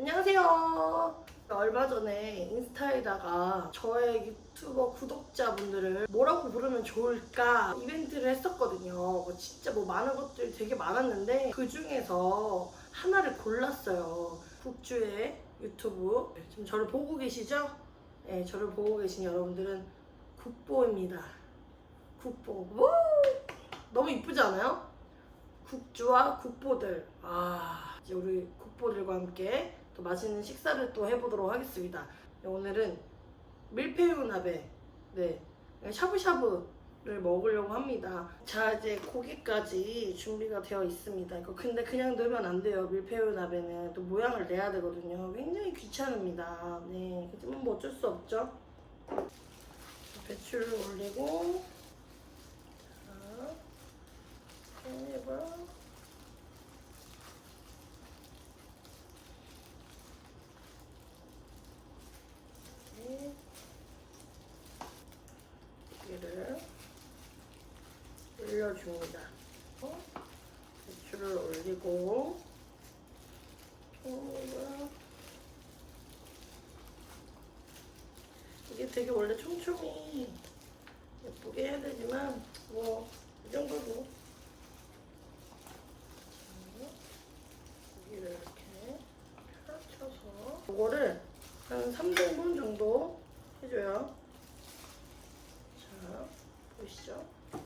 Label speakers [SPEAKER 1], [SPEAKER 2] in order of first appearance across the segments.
[SPEAKER 1] 안녕하세요. 얼마 전에 인스타에다가 저의 유튜버 구독자분들을 뭐라고 부르면 좋을까 이벤트를 했었거든요. 뭐 진짜 뭐 많은 것들이 되게 많았는데 그 중에서 하나를 골랐어요. 국주의 유튜브. 지금 저를 보고 계시죠? 네, 저를 보고 계신 여러분들은 국보입니다. 국보. 우! 너무 이쁘지 않아요? 국주와 국보들. 아, 이제 우리 국보들과 함께 또 맛있는 식사를 또 해보도록 하겠습니다. 네, 오늘은 밀푀유 나베, 네, 샤브샤브를 먹으려고 합니다. 자, 이제 고기까지 준비가 되어 있습니다. 이거 근데 그냥 넣으면 안 돼요. 밀푀유 나베는 또 모양을 내야 되거든요. 굉장히 귀찮습니다. 네, 하지만 뭐 어쩔 수 없죠. 배추를 올리고, 자, 해봐. 네. 고기를 올려줍니다. 어? 배추를 올리고 어, 이게 되게 원래 촘촘히 예쁘게 해야 되지만 뭐 이 정도도 자, 고기를 이렇게 펼쳐서 이거를 한 3등분 정도 해줘요. 자, 보이시죠? 자.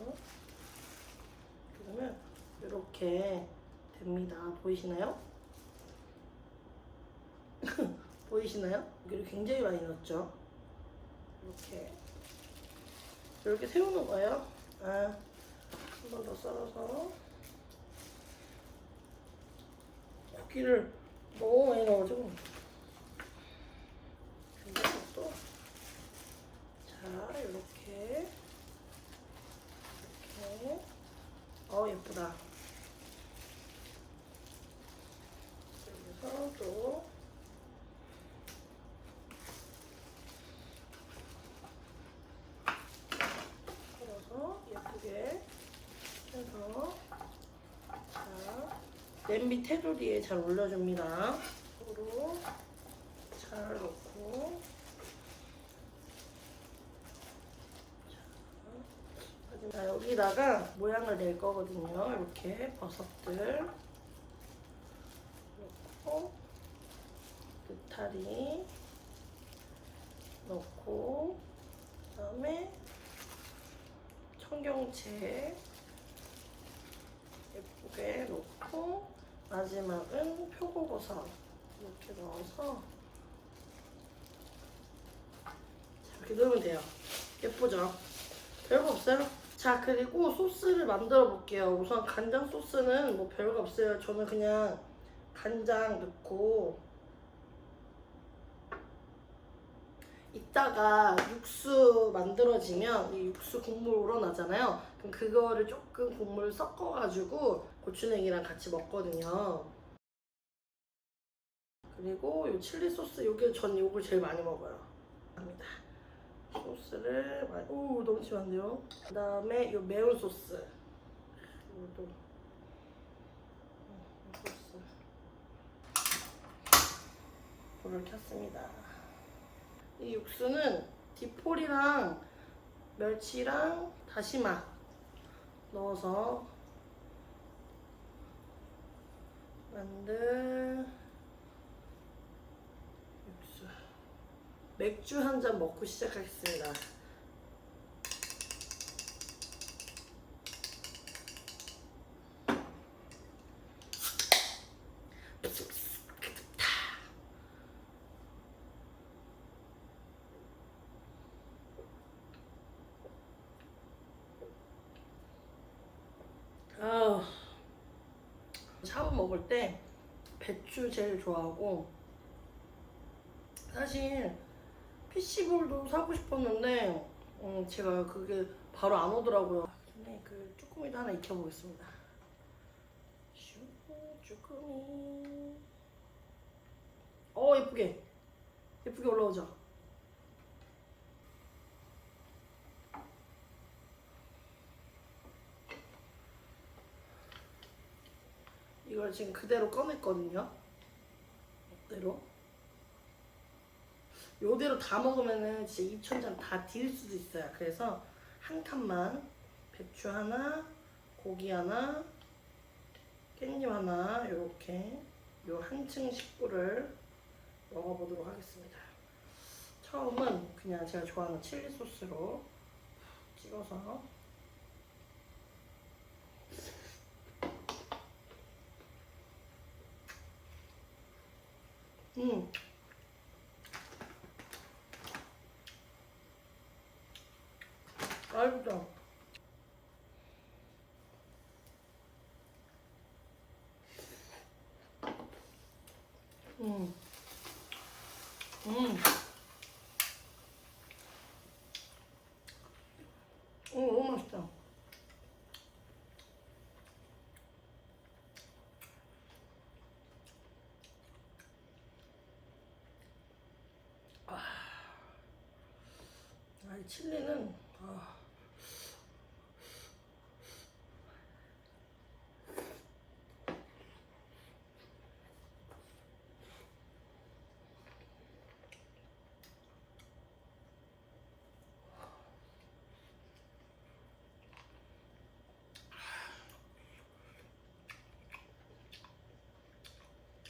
[SPEAKER 1] 어? 그러면 이렇게 됩니다. 보이시나요? 보이시나요? 여기를 굉장히 많이 넣었죠. 이렇게 이렇게 세우는 거예요. 아, 한 번 더 썰어서 고기를 너무 많이 넣어가지고 또 자, 이렇게 이렇게 어 예쁘다. 여기서 또 썰어서 예쁘게 해서 자 냄비 테두리에 잘 올려줍니다. 으로 잘 넣고 자, 자 여기다가 모양을 낼 거거든요. 이렇게 버섯들 넣고 느타리 넣고 그다음에 청경채 예쁘게 넣고 마지막은 표고버섯 이렇게 넣어서 자, 이렇게 넣으면 돼요. 예쁘죠? 별거 없어요. 자 그리고 소스를 만들어 볼게요. 우선 간장 소스는 뭐 별거 없어요. 저는 그냥 간장 넣고 이따가 육수 만들어지면 이 육수 국물 우러나잖아요. 그럼 그거를 조금 국물 섞어가지고 고추냉이랑 같이 먹거든요. 그리고 이 칠리 소스, 요게 전 요걸 제일 많이 먹어요. 합니다. 소스를 많이, 오 너무 심한데요. 그 다음에 이 매운 소스. 이것도 음, 소스. 불을 켰습니다. 이 육수는 디폴이랑 멸치랑 다시마 넣어서 만든 육수. 맥주 한 잔 먹고 시작하겠습니다. 아, 샤브 먹을 때 배추 제일 좋아하고 사실 피시볼도 사고 싶었는데 음, 제가 그게 바로 안 오더라고요. 근데 그 쭈꾸미도 하나 익혀보겠습니다. 슈 쭈꾸미. 어 예쁘게 예쁘게 올라오죠? 이걸 지금 그대로 꺼냈거든요. 이대로. 요대로 다 먹으면은 진짜 2천장 다딜 수도 있어요. 그래서 한 칸만 배추 하나, 고기 하나, 깻잎 하나 이렇게 요 한층 식구를 먹어보도록 하겠습니다. 처음은 그냥 제가 좋아하는 칠리 소스로 찍어서 음. 맛있다. 음. 음. 오, 너무 맛있다. 아, 이 칠리는, 아.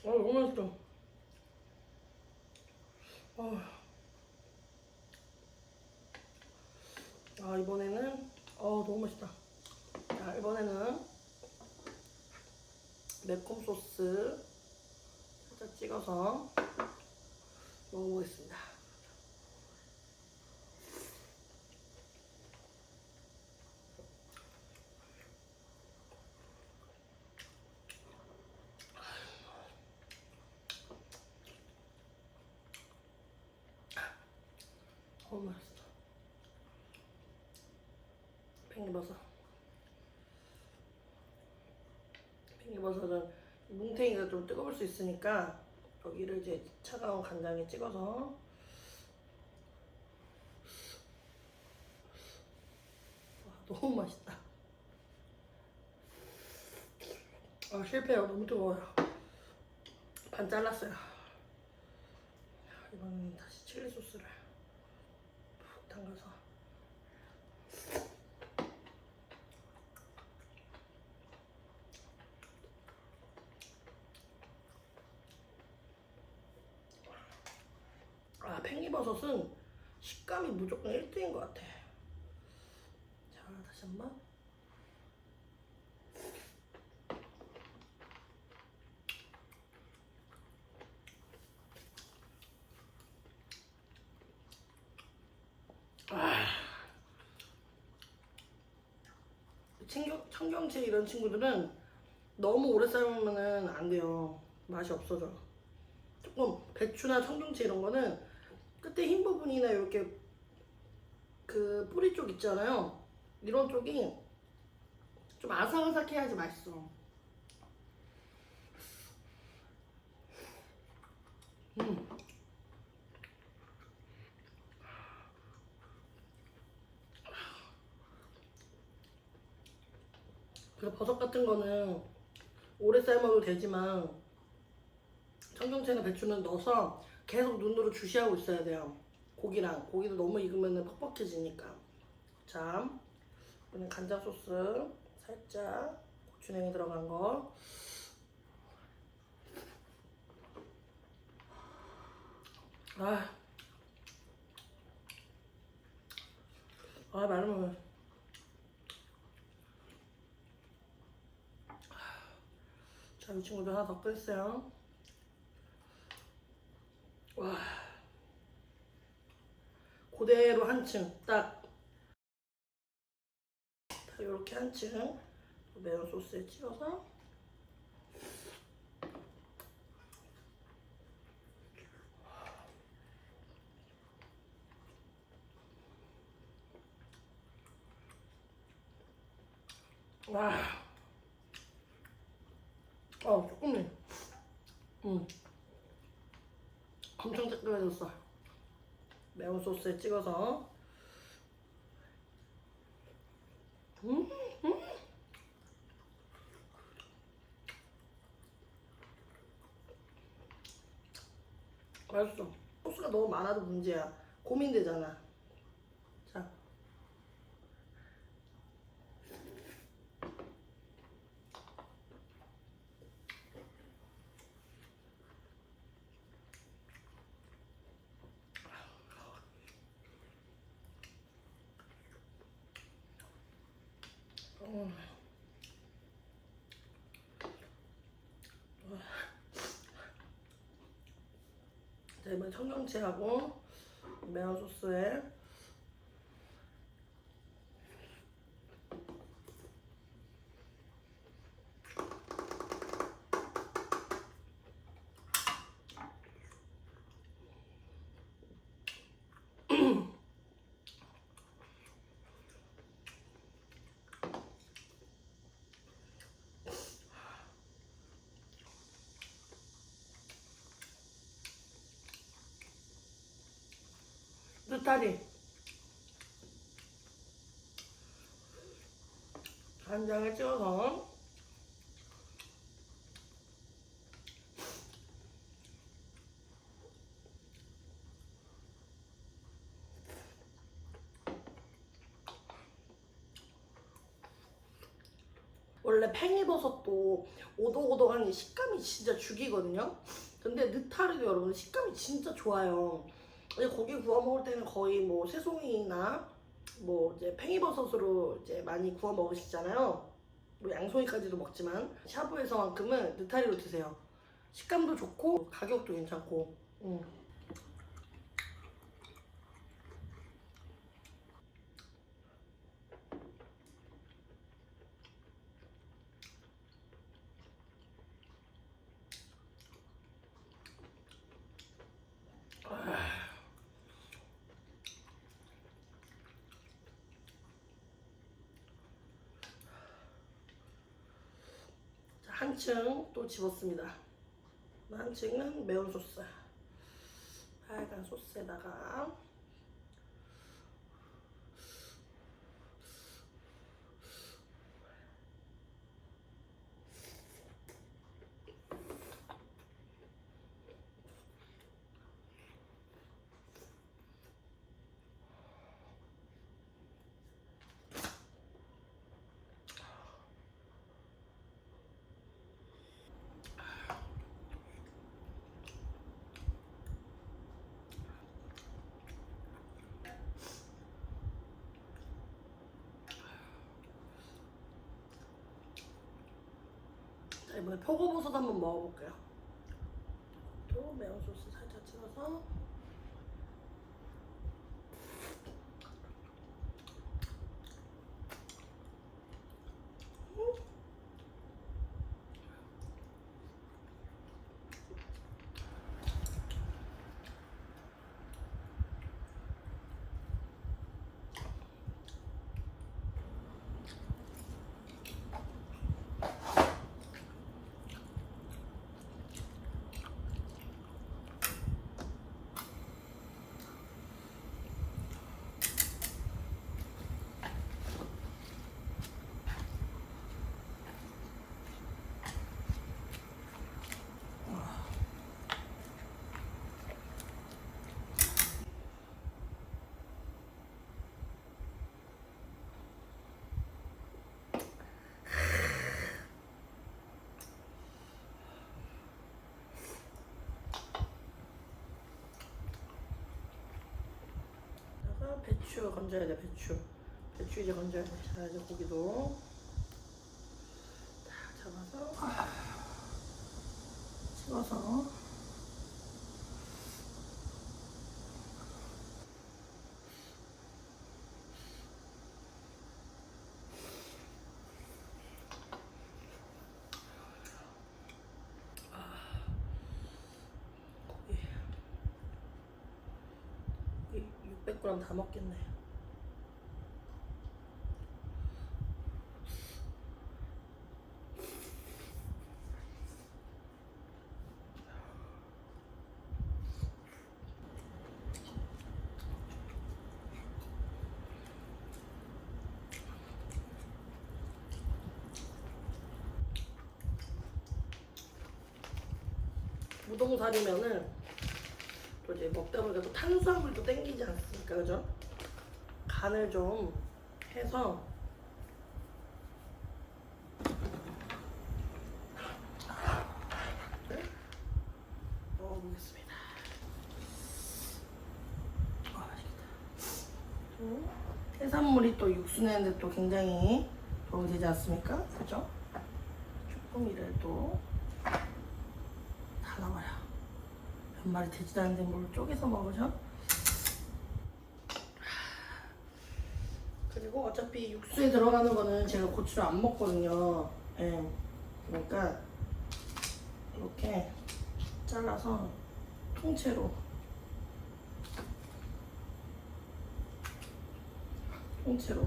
[SPEAKER 1] 아, 너무 맛있어. 아. 아 이번에는 어 너무 맛있다. 자 이번에는 매콤 소스 살짝 찍어서 먹어보겠습니다. 너무 맛있어. 팽이 버섯. 팽이버섯은 뭉탱이가 좀 뜨거울 수 있으니까 여기를 이제 차가운 간장에 찍어서 와, 너무 맛있다. 아 실패요. 너무 뜨거워요. 반 잘랐어요. 이번엔 다시 칠리 소스를 푹 담가서 아, 팽이버섯은 식감이 무조건 1등인 것 같아. 자, 다시 한 번. 아. 청경, 청경채 이런 친구들은 너무 오래 삶으면 안 돼요. 맛이 없어져. 조금 배추나 청경채 이런 거는 끝에 흰 부분이나 이렇게 그 뿌리 쪽 있잖아요. 이런 쪽이 좀 아삭아삭해야지 맛있어. 음. 그 버섯 같은 거는 오래 삶아도 되지만 청경채나 배추는 넣어서 계속 눈으로 주시하고 있어야 돼요. 고기랑 고기도 너무 익으면 퍽퍽해지니까. 자, 이번엔 간장 소스 살짝 고추냉이 들어간 거. 아, 아 말하면 자, 이 친구도 하나 더 끓였어요. 와. 그대로 한 층 딱. 자, 이렇게 한 층 매운 소스에 찍어서. 와. 어, 조금네. 음. 엄청 뜨끈해졌어. 매운 소스에 찍어서. 음, 음. 맛있어. 소스가 너무 많아도 문제야. 고민되잖아. 자. 음. 자, 이번에 청경채하고 매운 소스에 느타리 간장에 찍어서 원래 팽이버섯도 오독오독한 이 식감이 진짜 죽이거든요. 근데 느타리도 여러분 식감이 진짜 좋아요. 근데 고기 구워 먹을 때는 거의 뭐 새송이나 뭐 이제 팽이버섯으로 이제 많이 구워 먹으시잖아요. 뭐 양송이까지도 먹지만 샤브에서만큼은 느타리로 드세요. 식감도 좋고 가격도 괜찮고. 음. 자, 한층 또 집었습니다. 한층은 매운 소스. 하얀 소스에다가 자, 이번에 표고버섯 한번 먹어볼게요. 또 매운 소스 살짝 찍어서 배추 건져야 돼 배추. 배추 이제 건져야 돼 자 이제 고기도 600g 다 먹겠네. 무동 다리면은 또 이제 먹다 보니까 또 탄수화물도 땡기지 않습니까, 그죠? 간을 좀 해서 네? 먹어보겠습니다. 아, 맛있겠다. 음, 해산물이 또 육수 내는데 또 굉장히 도움이 되지 않습니까? 그죠? 쭈꾸미를 또 달아봐요. 몇 마리 되지도 않는데 뭘 쪼개서 먹으죠? 그리고 어차피 육수에 들어가는 거는 제가 고추를 안 먹거든요. 예. 그러니까 이렇게 잘라서 통째로 통째로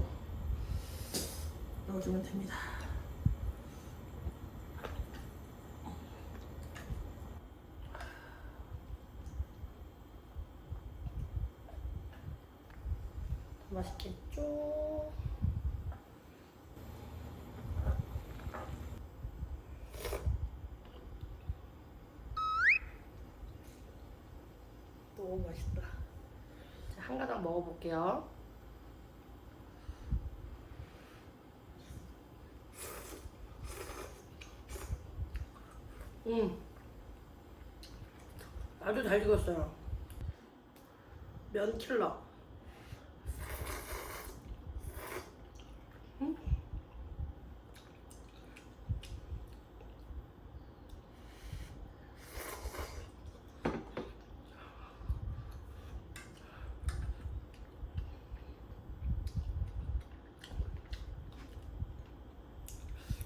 [SPEAKER 1] 넣어주면 됩니다. 맛있겠죠? 너무 맛있다. 자, 한 가닥 먹어볼게요. 음, 아주 잘 익었어요. 면 킬러.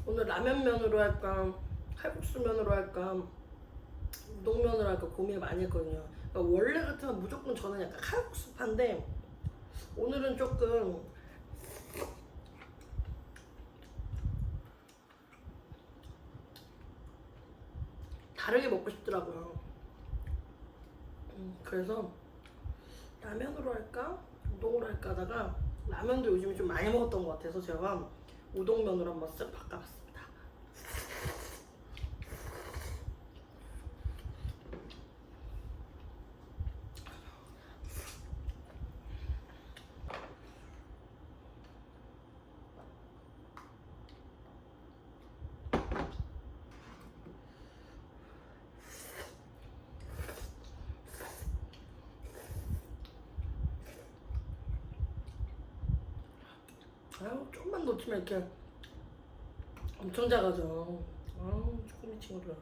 [SPEAKER 1] 오늘 라면면으로 할까? 칼국수면으로 할까? 우동면으로 할까? 고민을 많이 했거든요. 그러니까 원래 같으면 무조건 저는 약간 칼국수파인데 오늘은 조금 다르게 먹고 싶더라고요. 음, 그래서 라면으로 할까? 우동으로 할까 하다가 라면도 요즘에 좀 많이 먹었던 것 같아서 제가 우동면으로 한번 쓱 바꿔봤습니 아유, 조금만 놓치면 이렇게 엄청 작아져. 아우, 조금 친구들.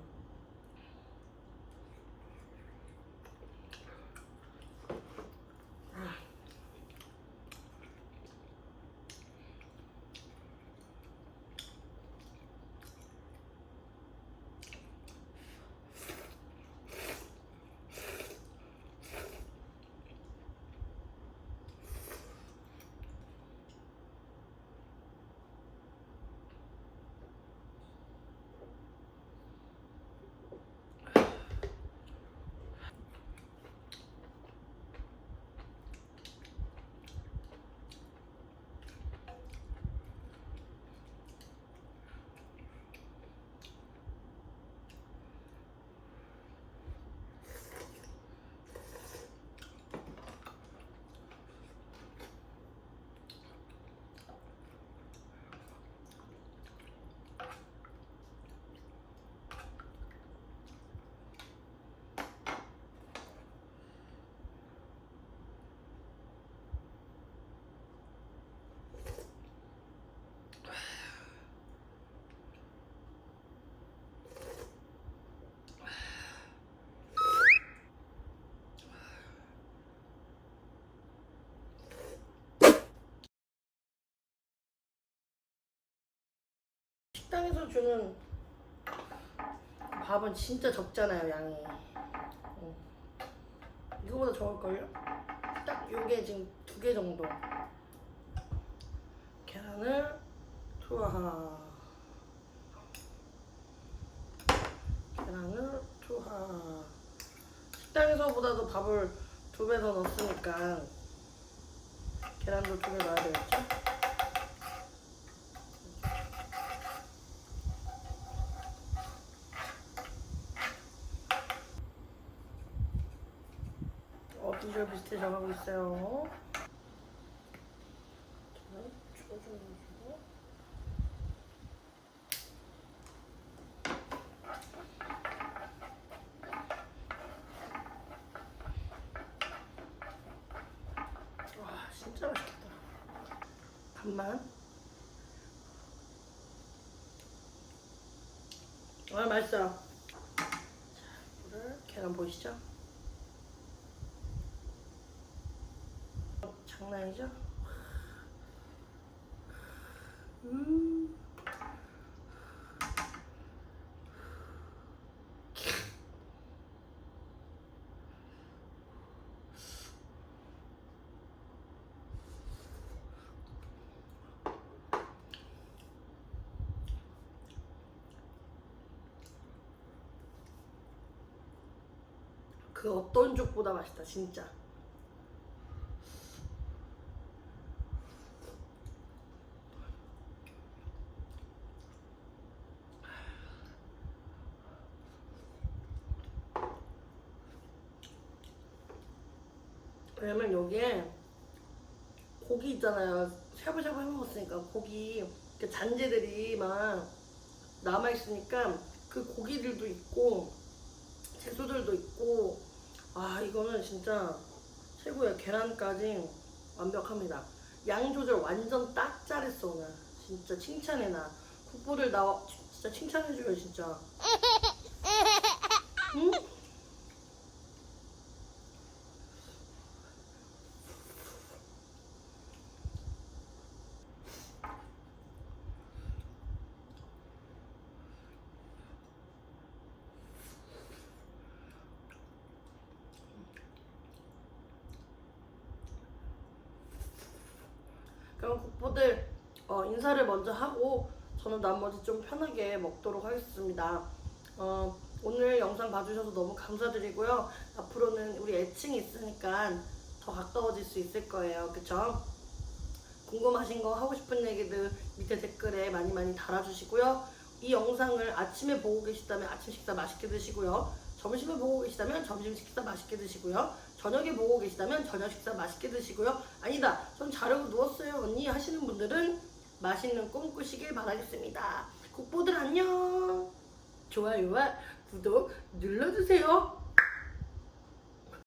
[SPEAKER 1] 식당에서 주는 밥은 진짜 적잖아요, 양이. 응. 이거보다 적을걸요? 딱 요게 지금 두 개 정도. 계란을 투하. 계란을 투하. 식당에서보다도 밥을 두 배 더 넣었으니까 계란도 두개 넣어야 되겠죠? 비주얼 비슷해져 가고 있어요. 와 진짜 맛있겠다. 간만. 아 맛있어요. 자, 이거를 계란 보이시죠? 장난이죠? 음. 그 어떤 죽보다 맛있다 진짜. 왜냐면 여기에 고기 있잖아요. 샤브샤브 해 먹었으니까 고기 그 잔재들이 막 남아 있으니까 그 고기들도 있고 채소들도 있고 아 이거는 진짜 최고예요. 계란까지 완벽합니다. 양 조절 완전 딱 잘했어 오늘. 진짜 칭찬해 나. 국보를 나 진짜 칭찬해줘요 진짜. 응? 그럼 국보들 어, 인사를 먼저 하고 저는 나머지 좀 편하게 먹도록 하겠습니다. 어, 오늘 영상 봐주셔서 너무 감사드리고요. 앞으로는 우리 애칭이 있으니까 더 가까워질 수 있을 거예요. 그쵸? 궁금하신 거 하고 싶은 얘기들 밑에 댓글에 많이 많이 달아주시고요. 이 영상을 아침에 보고 계시다면 아침 식사 맛있게 드시고요. 점심에 보고 계시다면 점심 식사 맛있게 드시고요. 저녁에 보고 계시다면 저녁 식사 맛있게 드시고요. 아니다, 전 자려고 누웠어요 언니 하시는 분들은 맛있는 꿈 꾸시길 바라겠습니다. 국보들 안녕. 좋아요와 구독 눌러주세요.